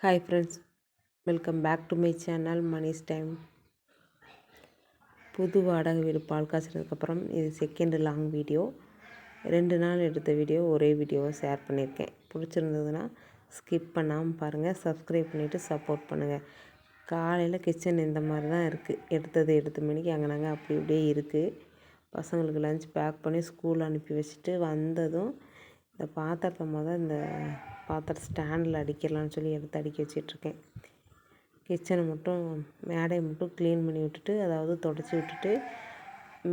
Hi friends welcome back to my channel Mani's time புது வாடகை வீடு பால் காய்ச்சினதுக்கப்புறம் இது செகண்ட் லாங் வீடியோ ரெண்டு நாள் எடுத்த வீடியோ ஒரே வீடியோவை ஷேர் பண்ணியிருக்கேன். பிடிச்சிருந்ததுன்னா ஸ்கிப் பண்ணாமல் பாருங்கள் சப்ஸ்கிரைப் பண்ணிவிட்டு சப்போர்ட் பண்ணுங்கள் காலையில் கிச்சன் இந்த மாதிரி தான் இருக்குது எடுத்தது எடுத்த மணிக்கு அங்கே நாங்கள் அப்படி இப்படியே இருக்குது பசங்களுக்கு லஞ்ச் பேக் பண்ணி ஸ்கூல் அனுப்பி வச்சுட்டு வந்ததும் இந்த பாத்திரத்தை மொதல் இந்த பாத்திரம் ஸ்டாண்டில் அடிக்கலாம்னு சொல்லி எடுத்து அடுக்கி வச்சிட்ருக்கேன். கிச்சனை மட்டும் மேடையை மட்டும் க்ளீன் பண்ணி விட்டுட்டு அதாவது தொடச்சி விட்டுட்டு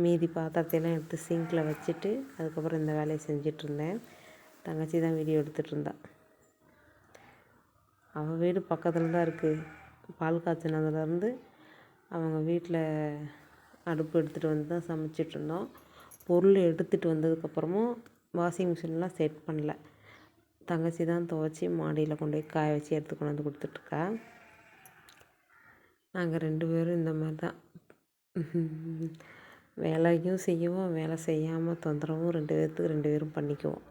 மீதி பாத்திரத்தையெல்லாம் எடுத்து சிங்கில் வச்சுட்டு அதுக்கப்புறம் இந்த வேலையை செஞ்சிட்ருந்தேன். தங்கச்சி தான் வீடியோ எடுத்துகிட்டு இருந்தா அவள் வீடு பக்கத்தில் தான் இருக்குது பால் காய்ச்சினதுலேருந்து அவங்க வீட்டில் அடுப்பு எடுத்துகிட்டு வந்து தான் சமைச்சிட்ருந்தோம். பொருள் எடுத்துகிட்டு வந்ததுக்கப்புறமும் வாஷிங் மிஷின்லாம் செட் பண்ணல. தங்கச்சி தான் துவச்சி மாடியில் கொண்டு போய் காய வச்சு எடுத்து கொண்டு வந்து கொடுத்துட்ருக்கா. நாங்கள் ரெண்டு பேரும் இந்த மாதிரி தான். வேலையும் செய்வோம் வேலை செய்யாமல் தொந்தரவும் ரெண்டு பேர்த்துக்கு ரெண்டு பேரும் பண்ணிக்குவோம்.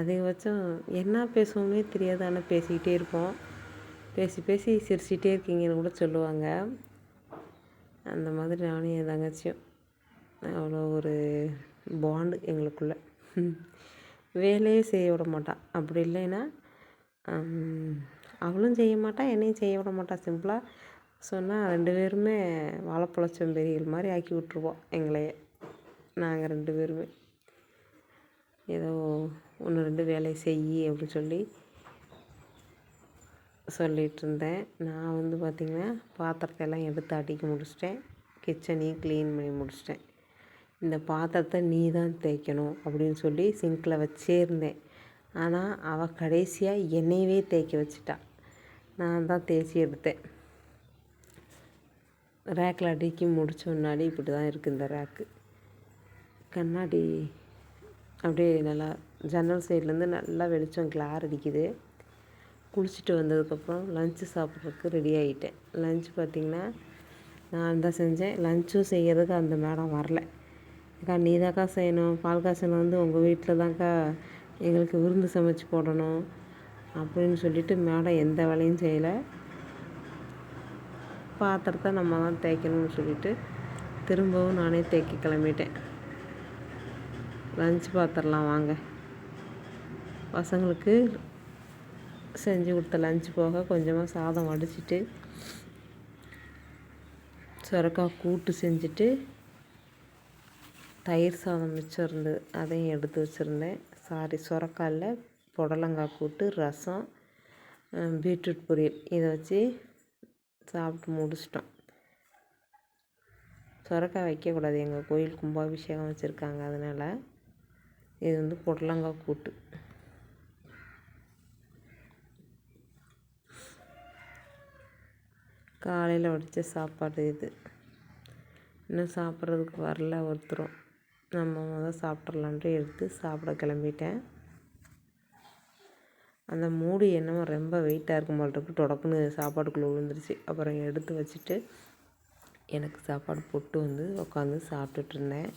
அதிகபட்சம் என்ன பேசுவோமே தெரியாது ஆனால் பேசிக்கிட்டே இருப்போம். பேசி பேசி சிரிச்சிட்டே இருக்கீங்கன்னு கூட சொல்லுவாங்க. அந்த மாதிரி நானும் என் தங்கச்சியும். அவ்வளோ ஒரு பாண்டு எங்களுக்குள்ளே. வேலையே செய்ய விட மாட்டாள் அப்படி இல்லைன்னா அவளும் செய்ய மாட்டாள் என்னையும் செய்ய விட மாட்டாள் சிம்பிளாக சொன்னால் ரெண்டு பேருமே வாழைப்பழ மாதிரி ஆக்கி விட்ருவோம் எங்களையே. நாங்கள் ரெண்டு பேருமே. ஏதோ ஒன்று ரெண்டு வேலையை செய் அப்படின்னு சொல்லி சொல்லிகிட்டு இருந்தேன். நான் வந்து பார்த்திங்கன்னா பாத்திரத்தை எல்லாம் எடுத்து அடிக்க முடிச்சிட்டேன். கிச்சனையும் க்ளீன் பண்ணி முடிச்சிட்டேன். இந்த பாத்திரத்தை நீ தான் தேய்க்கணும் அப்படின்னு சொல்லி சிங்கில் வச்சே இருந்தேன் ஆனால் அவள் கடைசியாக என்னையவே தேய்க்க வச்சிட்டா. நான் தான் தேய்ச்சி எடுத்தேன். ரேக்கில் அடுக்கி முடித்த முன்னாடி இப்படி தான் இருக்குது இந்த ரேக்கு கண்ணாடி அப்படியே நல்லா ஜன்னல் சைட்லேருந்து நல்லா வெளிச்சம் கிளார் அடிக்குது. குளிச்சுட்டு வந்ததுக்கப்புறம் லஞ்சு சாப்பிட்றதுக்கு ரெடி ஆகிட்டேன் லஞ்ச் பார்த்திங்கன்னா நான் தான் செஞ்சேன். லஞ்சும் செய்கிறதுக்கு அந்த மேடம் வரல. அக்கா நீ தான்க்கா செய்யணும். பால் காய்ச்சல் வந்து உங்கள் வீட்டில் தான்க்கா எங்களுக்கு விருந்து சமைச்சு போடணும் அப்படின்னு சொல்லிவிட்டு மேடம் எந்த வேலையும் செய்யலை. பாத்திரத்தை நம்ம தான் தேய்க்கணும்னு சொல்லிவிட்டு திரும்பவும் நானே தேய்க்க கிளம்பிட்டேன். லஞ்ச் பாத்திரலாம் வாங்க. பசங்களுக்கு செஞ்சு கொடுத்த லஞ்ச் போக கொஞ்சமாக சாதம் வடிச்சிட்டு சுரக்காய் கூட்டு செஞ்சுட்டு தயிர் சாதம் மிச்சம் இருந்து அதையும் எடுத்து வச்சுருந்தேன். சாரி சுரக்காயில் புடலங்காய் கூட்டு ரசம் பீட்ரூட் பொரியல். இதை வச்சு சாப்பிட்டு முடிச்சிட்டோம். சுரக்காய் வைக்கக்கூடாது. எங்கள் கோயில் கும்பாபிஷேகம் வச்சுருக்காங்க. அதனால் இது வந்து புடலங்காய் கூட்டு. காலையில் வடித்த சாப்பாடு இது. இன்னும் சாப்பிட்றதுக்கு வரல ஒருத்தரும். நம்ம முதல் சாப்பிட்றலான்ட்டு எடுத்து சாப்பிட கிளம்பிட்டேன். அந்த மூடி என்னமோ ரொம்ப வெயிட்டாக இருக்கும் போல் இருக்கு. தொடக்குன்னு சாப்பாடுக்குள்ளே விழுந்துருச்சு. அப்புறம் எடுத்து வச்சுட்டு எனக்கு சாப்பாடு போட்டு வந்து உட்காந்து சாப்பிட்டுட்ருந்தேன்.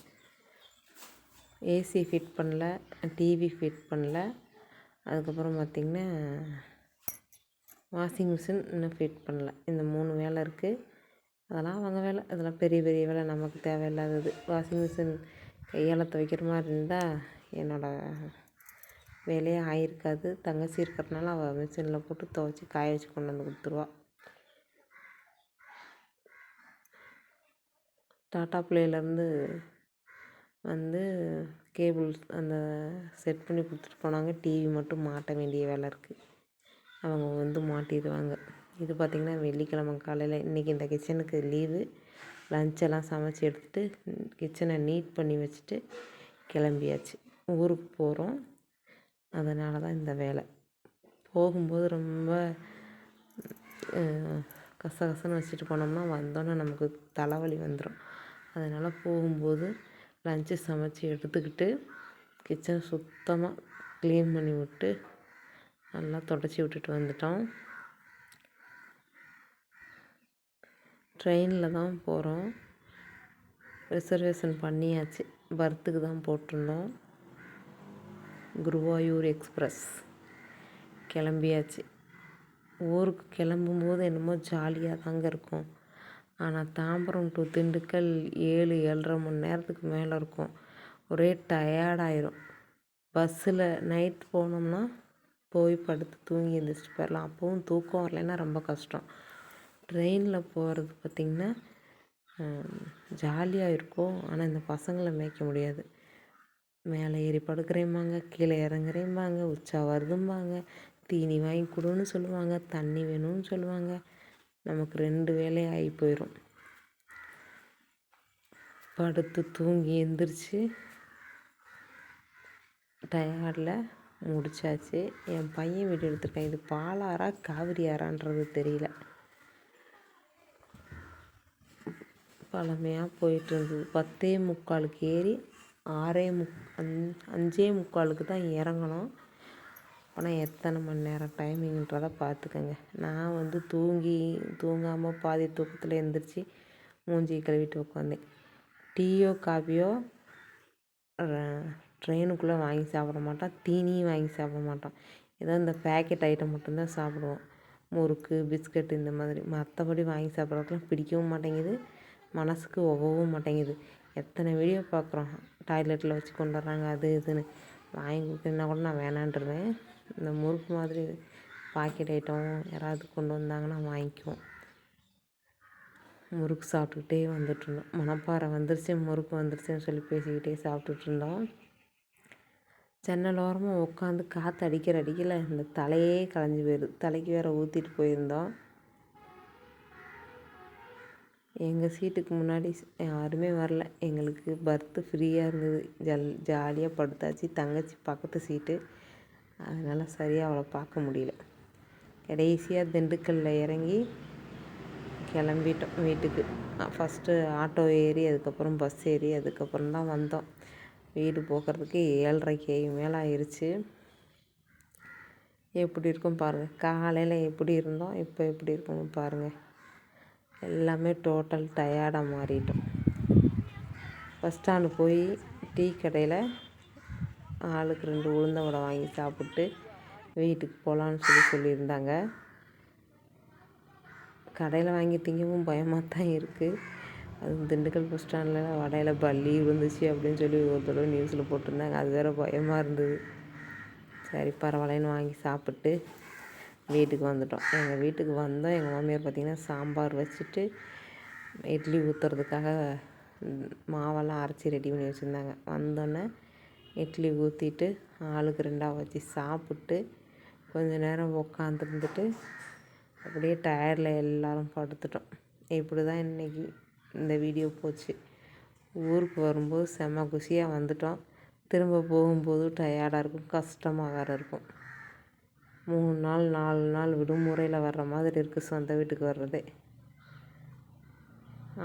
ஏசி ஃபிட் பண்ணல டிவி ஃபிட் பண்ணல. அதுக்கப்புறம் பார்த்திங்கன்னா வாஷிங் மிஷின் இன்னும் ஃபிட் பண்ணல. இந்த மூணு வேலை இருக்குது அதெல்லாம் அவங்க வேலை. அதெல்லாம் பெரிய பெரிய வேலை நமக்கு தேவையில்லாதது. வாஷிங் மிஷின் கையால் துவைக்கிற மாதிரி இருந்தால் என்னோடய வேலையே ஆயிருக்காது. தங்கச்சி இருக்கிறதுனால அவள் மிஷினில் போட்டு துவைச்சி காய வச்சு கொண்டு வந்து கொடுத்துருவா. டாட்டா ப்ளேலேருந்து வந்து கேபிள் அந்த செட் பண்ணி கொடுத்துட்டு போனாங்க. டிவி மட்டும் மாட்ட வேண்டிய வேலை இருக்குது அவங்க வந்து மாட்டிடுவாங்க. இது பார்த்திங்கன்னா வெள்ளிக்கிழமை காலையில். இன்றைக்கி இந்த கிச்சனுக்கு லீவு. லஞ்செல்லாம் சமைச்சி எடுத்துகிட்டு கிச்சனை நீட் பண்ணி வச்சுட்டு கிளம்பியாச்சு. ஊருக்கு போகிறோம் அதனால தான் இந்த வேலை. போகும்போது ரொம்ப கசகசன்னு வச்சுட்டு போனோம்னா வந்தோன்னே நமக்கு தலைவலி வந்துடும் அதனால் போகும்போது லஞ்சு சமைச்சி எடுத்துக்கிட்டு கிச்சனை சுத்தமாக க்ளீன் பண்ணி விட்டு நல்லா தொடச்சி விட்டுட்டு வந்துட்டோம். ட்ரெயினில் தான் போகிறோம். ரிசர்வேஷன் பண்ணியாச்சு. பர்த்துக்கு தான் போட்டிருந்தோம். குருவாயூர் எக்ஸ்ப்ரெஸ். கிளம்பியாச்சு. ஊருக்கு கிளம்பும்போது என்னமோ ஜாலியாக தாங்க இருக்கும். ஆனால் தாம்பரம் டு திண்டுக்கல் ஏழு ஏழரை மணி நேரத்துக்கு மேலே இருக்கும். ஒரே டயர்டாயிரும் பஸ்ஸில் நைட் போனோம்னா போய் படுத்து தூங்கி எழுந்திரிச்சிட்டு போயிடலாம். அப்போவும் தூக்கம் வரலைன்னா ரொம்ப கஷ்டம். ட்ரெயினில் போகிறது பார்த்திங்கன்னா ஜாலியாக இருக்கும். ஆனால் இந்த பசங்களை மேய்க்க முடியாது. மேலே ஏறி படுக்கிறேம்பாங்க கீழே இறங்குறேம்பாங்க உச்சா வருதும்பாங்க தீனி வாங்கி கொடுன்னு சொல்லுவாங்க தண்ணி வேணும்னு சொல்லுவாங்க. நமக்கு ரெண்டு வேலையும் ஆகி போயிடும் படுத்து தூங்கி எந்திரிச்சு டயர்டில் முடிச்சாச்சு. என் பையன் வீடு எடுத்திருக்கேன். இது பாலாரா காவிரி ஆறான்றது தெரியல. பழமையாக போயிட்டு இருந்தது. பத்தே முக்காலுக்கு ஏறி ஆறே முக் அஞ் அஞ்சே முக்காலுக்கு தான் இறங்கணும் ஆனால் எத்தனை மணி நேரம் டைமிங்கன்றதை பார்த்துக்கங்க நான் வந்து தூங்கி தூங்காமல் பாதி தூக்கத்தில் எழுந்திரிச்சி மூஞ்சி கழுவிட்டு உட்காந்தேன் டீயோ காஃபியோ ட்ரெயினுக்குள்ளே வாங்கி சாப்பிட மாட்டோம். தீனியும் வாங்கி சாப்பிட மாட்டோம். ஏதோ இந்த பேக்கெட் ஐட்டம் மட்டும்தான் சாப்பிடுவோம். முறுக்கு பிஸ்கட் இந்த மாதிரி மற்றபடி வாங்கி சாப்பிட்றதுக்குலாம் பிடிக்கவும் மாட்டேங்குது. மனசுக்கு ஒவ்வவும் மாட்டேங்குது. எத்தனை வீடியோ பார்க்குறோம் டாய்லெட்டில் வச்சு கொண்டு வர்றாங்க அது இதுன்னு. வாங்கி கொடுத்தீங்கன்னா கூட நான் வேணான்றுவேன். இந்த முறுக்கு மாதிரி பாக்கெட் ஐட்டம் யாராவது கொண்டு வந்தாங்கன்னா வாங்கிக்குவோம். முறுக்கு சாப்பிட்டுக்கிட்டே வந்துட்டுருந்தோம். மணப்பாறை வந்துருச்சு முறுக்கு வந்துருச்சுன்னு சொல்லி பேசிக்கிட்டே சாப்பிட்டுட்டு இருந்தோம் ஜன்னல் ஓரமாக உட்காந்து காற்று அடிக்கிற அடிக்கல இந்த தலையே களைஞ்சி போயிடுது. தலைக்கு வேறு ஊற்றிட்டு போயிருந்தோம். எங்கள் சீட்டுக்கு முன்னாடி யாருமே வரல. எங்களுக்கு பர்த்து ஃப்ரீயாக இருந்தது. ஜல் ஜாலியாக படுத்தாச்சு. தங்கச்சி பக்கத்து சீட்டு. அதனால் சரியாக அவளை பார்க்க முடியல. கடைசியாக திண்டுக்கல்லில் இறங்கி கிளம்பிட்டோம் வீட்டுக்கு. ஃபஸ்ட்டு ஆட்டோ ஏறி அதுக்கப்புறம் பஸ் ஏறி அதுக்கப்புறம் தான் வந்தோம். வீடு போகிறதுக்கு ஏழரைக்கு மேலே ஆயிடுச்சு எப்படி இருக்கும் பாருங்கள் காலையில் எப்படி இருந்தோம்? இப்போ எப்படி இருக்கணும் பாருங்கள் எல்லாமே டோட்டல் டயர்டாக மாறிட்டோம். பஸ் ஸ்டாண்டு போய் டீ கடையில் ஆளுக்கு ரெண்டு உளுந்த வடை வாங்கி சாப்பிட்டு வீட்டுக்கு போகலான்னு சொல்லி சொல்லியிருந்தாங்க. கடையில் வாங்கி திங்கவும் பயமாக தான் இருக்குது அது திண்டுக்கல் பஸ் ஸ்டாண்டில் வடையில் பள்ளி விழுந்துச்சு அப்படின்னு சொல்லி ஒரு தடவை நியூஸில் போட்டிருந்தாங்க. அது வேறு பயமாக இருந்தது. சரி பரவாயில்லன்னு வாங்கி சாப்பிட்டு வீட்டுக்கு வந்துட்டோம். எங்கள் வீட்டுக்கு வந்தோம். எங்கள் மாமியார் பார்த்திங்கன்னா சாம்பார் வச்சுட்டு இட்லி ஊற்றுறதுக்காக மாவெல்லாம் அரைச்சி ரெடி பண்ணி வச்சுருந்தாங்க. வந்தோடனே இட்லி ஊற்றிட்டு ஆளுக்கு ரெண்டாக வச்சு சாப்பிட்டு கொஞ்ச நேரம் உக்காந்துருந்துட்டு அப்படியே டயரில் எல்லோரும் படுத்துட்டோம். இப்படி தான் இன்றைக்கி இந்த வீடியோ போச்சு. ஊருக்கு வரும்போது செம குஷியாக வந்துட்டோம். திரும்ப போகும்போது டயர்டாக இருக்கும். கஷ்டமாக வேறு இருக்கும். மூணு நாள் நாலு நாள் விடுமுறையில் வர்ற மாதிரி இருக்குது சொந்த வீட்டுக்கு வர்றதே.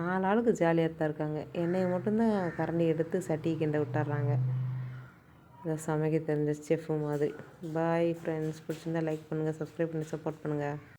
ஆள் ஆளுக்கு ஜாலியாக தான் இருக்காங்க. என்னையை மட்டும்தான் கரண்டி எடுத்து சட்டியை கிண்ட விட்டுறாங்க. இதை சமைக்க தெரிஞ்ச செஃப்பு மாதிரி. பாய் ஃப்ரெண்ட்ஸ் பிடிச்சிருந்தா லைக் பண்ணுங்கள் சப்ஸ்கிரைப் பண்ணி சப்போர்ட் பண்ணுங்கள்